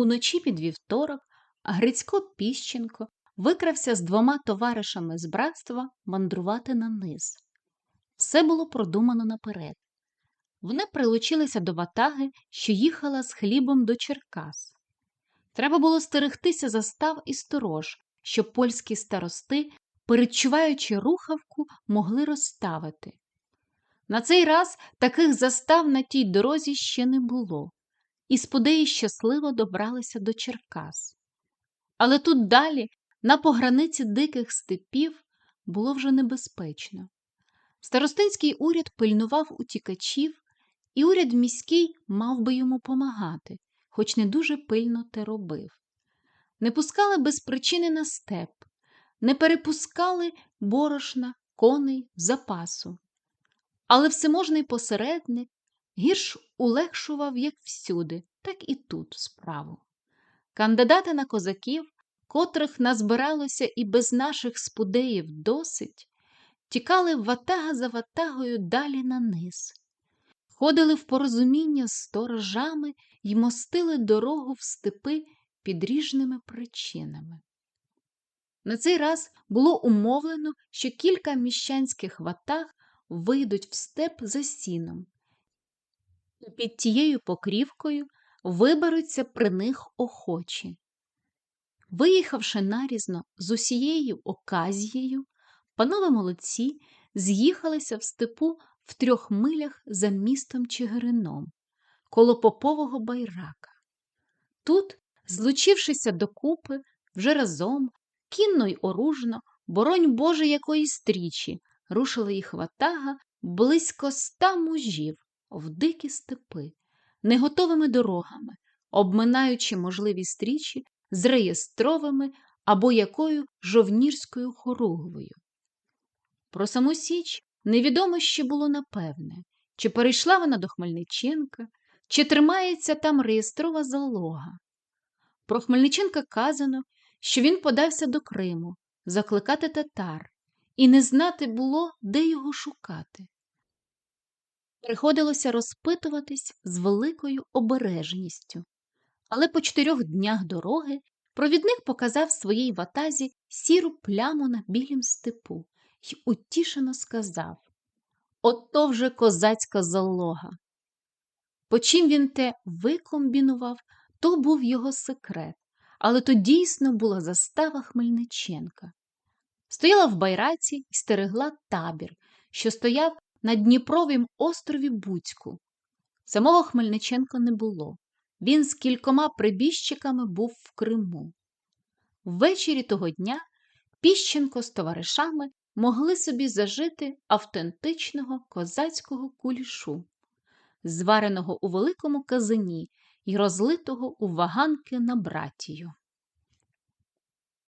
Уночі під вівторок Грицько Піщенко викрався з двома товаришами з братства мандрувати на низ. Все було продумано наперед. Вони прилучилися до ватаги, що їхала з хлібом до Черкас. Треба було стерегтися застав і сторож, щоб польські старости, передчуваючи рухавку, могли розставити. На цей раз таких застав на тій дорозі ще не було, і сподеї щасливо добралися до Черкас. Але тут далі, на пограниці диких степів, було вже небезпечно. Старостинський уряд пильнував утікачів, і уряд міський мав би йому помагати, хоч не дуже пильно те робив. Не пускали без причини на степ, не перепускали борошна, коней, запасу. Але всеможний посередник гірш улегшував як всюди, так і тут справу. Кандидати на козаків, котрих назбиралося і без наших спудеїв досить, тікали ватага за ватагою далі на низ, ходили в порозуміння з сторожами й мостили дорогу в степи під ріжними причинами. На цей раз було умовлено, що кілька міщанських ватаг вийдуть в степ за сіном, і під тією покрівкою виберуться при них охочі. Виїхавши нарізно з усією оказією, панове молодці з'їхалися в степу в трьох милях за містом Чигирином, коло попового байрака. Тут, злучившися докупи, вже разом, кінно й оружно, боронь Боже якої стрічі, рушила їх ватага близько ста мужів в дикі степи, неготовими дорогами, обминаючи можливі стрічі з реєстровими або якою жовнірською хоругвою. Про саму Січ невідомо ще було напевне, чи перейшла вона до Хмельниченка, чи тримається там реєстрова залога. Про Хмельниченка казано, що він подався до Криму закликати татар, і не знати було, де його шукати. Приходилося розпитуватись з великою обережністю. Але по чотирьох днях дороги провідник показав своїй ватазі сіру пляму на білім степу й утішено сказав Ото вже козацька залога. По чим він те викомбінував, то був його секрет, але то дійсно була застава Хмельниченка. Стояла в байраці і стерегла табір, що стояв на Дніпровім острові Буцьку. Самого Хмельниченка не було. Він з кількома прибіжчиками був в Криму. Ввечері того дня Піщенко з товаришами могли собі зажити автентичного козацького кулішу, звареного у великому казані і розлитого у ваганки на братію.